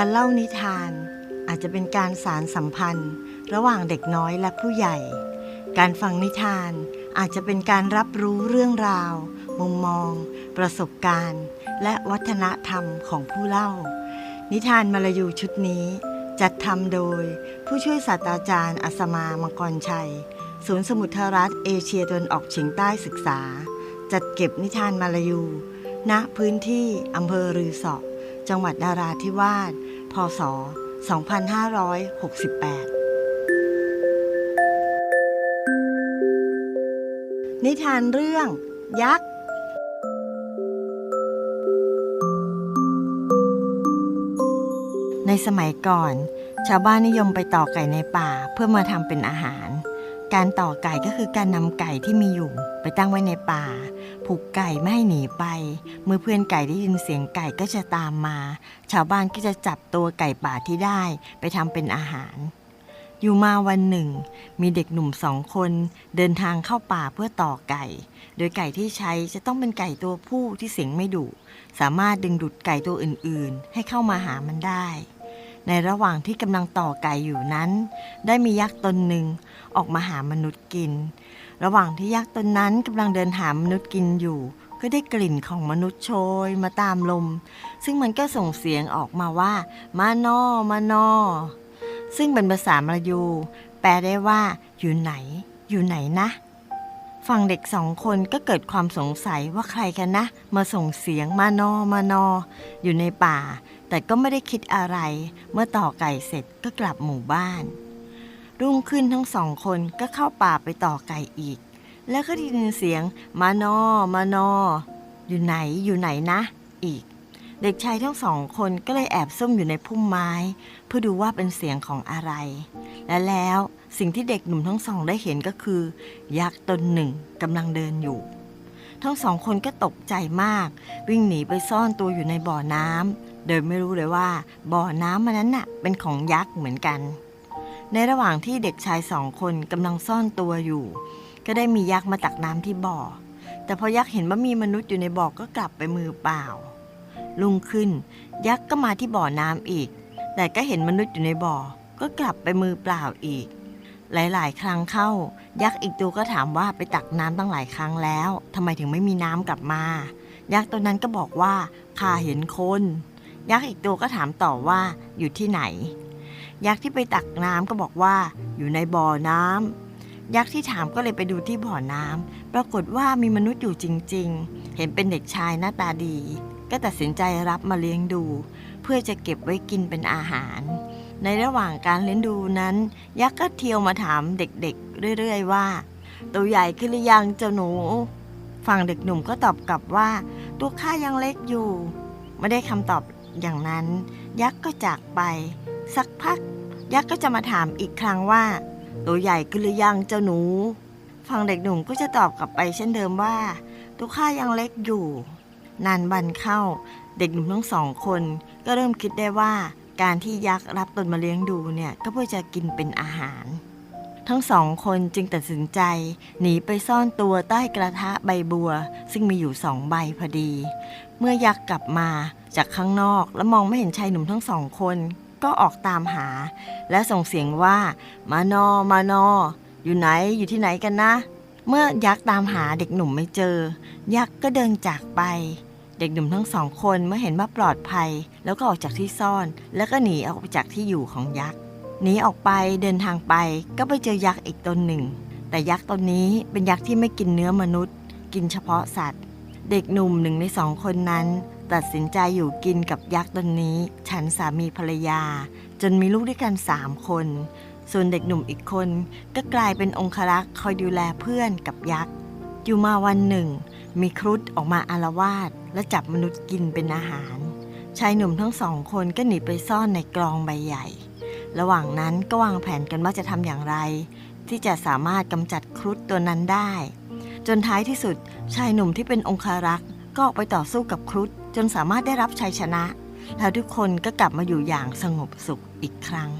การเล่านิทานอาจจะเป็นการสารสัมพันธ์ ระหว่างเด็กน้อยและผู้ใหญ่ การฟังนิทานอาจจะเป็นการรับรู้เรื่องราว มุมมอง ประสบการณ์ และวัฒนธรรมของผู้เล่า นิทานมาลายูชุดนี้ จัดทำโดยผู้ช่วยศาสตราจารย์อัศมามังกรชัย ศูนย์สมุทรรัฐเอเชียตะวันออกเฉียงใต้ศึกษา จัดเก็บนิทานมาลายู ณพื้นที่อำเภอรือสอจังหวัดนาราธิวาส พศ 2568 นิทานเรื่อง ยักษ์ ในสมัยก่อน ชาวบ้านนิยมไปต่อไก่ในป่าเพื่อมาทำเป็นอาหาร การต่อไก่ก็คือการนำไก่ที่มีอยู่ ไปตั้งไว้ในป่า ผูกไก่ไม่ให้หนีไป เมื่อเพื่อนไก่ได้ยินเสียงไก่ก็จะตามมา ชาวบ้านก็จะจับตัวไก่ป่าที่ได้ไปทำเป็นอาหาร อยู่มาวันหนึ่ง มีเด็กหนุ่มสองคนเดินทางเข้าป่าเพื่อต่อไก่ โดยไก่ที่ใช้จะต้องเป็นไก่ตัวผู้ที่เสียงไม่ดุสามารถดึงดูดไก่ตัวอื่นๆ ให้เข้ามาหามันได้ ในระหว่างที่กำลังต่อไก่อยู่นั้น ได้มียักษ์ตนหนึ่งออกมาหามนุษย์กิน ระหว่างที่ยักษ์ตนนั้นกำลังเดินหามนุษย์กินอยู่ ก็ได้กลิ่นของมนุษย์โชยมาตามลม ซึ่งมันก็ส่งเสียงออกมาว่า มานอมานอ ซึ่งเป็นภาษามลายู แปลได้ว่า อยู่ไหน อยู่ไหนนะฝั่งเด็กสองคนก็เกิดความสงสัยว่าใครกันนะ มาส่งเสียงมานอมานอ อยู่ในป่า แต่ก็ไม่ได้คิดอะไร เมื่อต่อไก่เสร็จก็กลับหมู่บ้าน รุ่งขึ้นทั้งสองคนก็เข้าป่าไปต่อไก่อีก แล้วก็ได้ยินเสียง มานอ มานอ อยู่ไหนอยู่ไหนนะ อีก เด็กชายทั้งสองคนก็เลยแอบซุ่มอยู่ในพุ่มไม้ เพื่อดูว่าเป็นเสียงของอะไร และแล้วสิ่งที่เด็กหนุ่มทั้งสองได้เห็นก็คือ ยักษ์ตนหนึ่งกำลังเดินอยู่ ทั้งสองคนก็ตกใจมาก วิ่งหนีไปซ่อนตัวอยู่ในบ่อน้ำโดยไม่รู้เลยว่า บ่อน้ำมันนั้นน่ะเป็นของยักษ์เหมือนกัน ในระหว่างที่เด็กชายสองคนกำลังซ่อนตัวอยู่ ก็ได้มียักษ์มาตักน้ำที่บ่อ แต่พอยักษ์เห็นว่ามีมนุษย์อยู่ในบ่อก็กลับไปมือเปล่า ลุงขึ้น ยักษ์ก็มาที่บ่อน้ำอีก แต่ก็เห็นมนุษย์อยู่ในบ่อ ก็กลับไปมือเปล่าอีก หลายๆ ครั้งเข้า ยักษ์อีกตัวก็ถามว่าไปตักน้ำตั้งหลายครั้งแล้วทำไมถึงไม่มีน้ำกลับมา ยักษ์ตัวนั้นก็บอกว่าข้าเห็นคน ยักษ์อีกตัวก็ถามต่อว่าอยู่ที่ไหน ยักษ์ที่ไปตักน้ำก็บอกว่าอยู่ในบ่อน้ำยักษ์ที่ถามก็เลยไปดูที่บ่อน้ำปรากฏว่ามีมนุษย์อยู่จริง ๆ เห็นเป็นเด็กชายหน้าตาดี ก็ตัดสินใจรับมาเลี้ยงดู เพื่อจะเก็บไว้กินเป็นอาหาร ในระหว่างการเลี้ยงดูนั้น ยักษ์ก็เที่ยวมาถามเด็กๆ เรื่อยๆว่า ตัวใหญ่ขึ้นหรือยังเจ้าหนูฝั่งเด็กหนุ่มก็ตอบกลับว่า ตัวข้ายังเล็กอยู่ ไม่ได้คำตอบอย่างนั้น ยักษ์ก็จากไป สักพัก ยักษ์ก็จะมาถามอีกครั้งว่า ตัวใหญ่ขึ้นหรือยังเจ้าหนูฝั่งเด็กหนุ่มก็จะตอบกลับไปเช่นเดิมว่า ตัวข้ายังเล็กอยู่ นานวันเข้า เด็กหนุ่มทั้งสองคน ก็เริ่มคิดได้ว่า การที่ยักษ์รับตนมาเลี้ยงดูเนี่ยก็เพื่อจะกินเป็นอาหาร ทั้งสองคนจึงตัดสินใจ หนีไปซ่อนตัวใต้กระทะใบบัว ซึ่งมีอยู่สองใบพอดี เมื่อยักษ์กลับมาจากข้างนอกและมองไม่เห็นชายหนุ่มทั้งสองคน ก็ออกตามหา และส่งเสียงว่า มานอมานอ อยู่ไหนอยู่ที่ไหนกันนะ เมื่อยักษ์ตามหาเด็กหนุ่มไม่เจอ ยักษ์ก็เดินจากไป เด็กหนุ่มทั้งสองคนเมื่อเห็นว่าปลอดภัย แล้วก็ออกจากที่ซ่อน แล้วก็หนีออกไปจากที่อยู่ของยักษ์หนีออกไปเดินทางไปก็ไปเจอยักษ์อีกตนหนึ่ง แต่ยักษ์ตนนี้เป็นยักษ์ที่ไม่กินเนื้อมนุษย์ กินเฉพาะสัตว์ เด็กหนุ่มหนึ่งในสองคนนั้น ตัดสินใจอยู่กินกับยักษ์ตนนี้ ฉันสามีภรรยา จนมีลูกด้วยกันสามคน ส่วนเด็กหนุ่มอีกคนก็กลายเป็นองครักษ์คอยดูแลเพื่อนกับยักษ์อยู่มาวันหนึ่ง มีครุฑออกมาอารวาสและจับมนุษย์กินเป็นอาหาร ชายหนุ่มทั้งสองคนก็หนีไปซ่อนในกรองใบใหญ่ ระหว่างนั้นก็วางแผนกันว่าจะทำอย่างไร ที่จะสามารถกำจัดครุฑตัวนั้นได้ จนท้ายที่สุดชายหนุ่มที่เป็นองครักษ์ ก็ออกไปต่อสู้กับครุฑจนสามารถได้รับชัยชนะ แล้วทุกคนก็กลับมาอยู่อย่างสงบสุขอีกครั้ง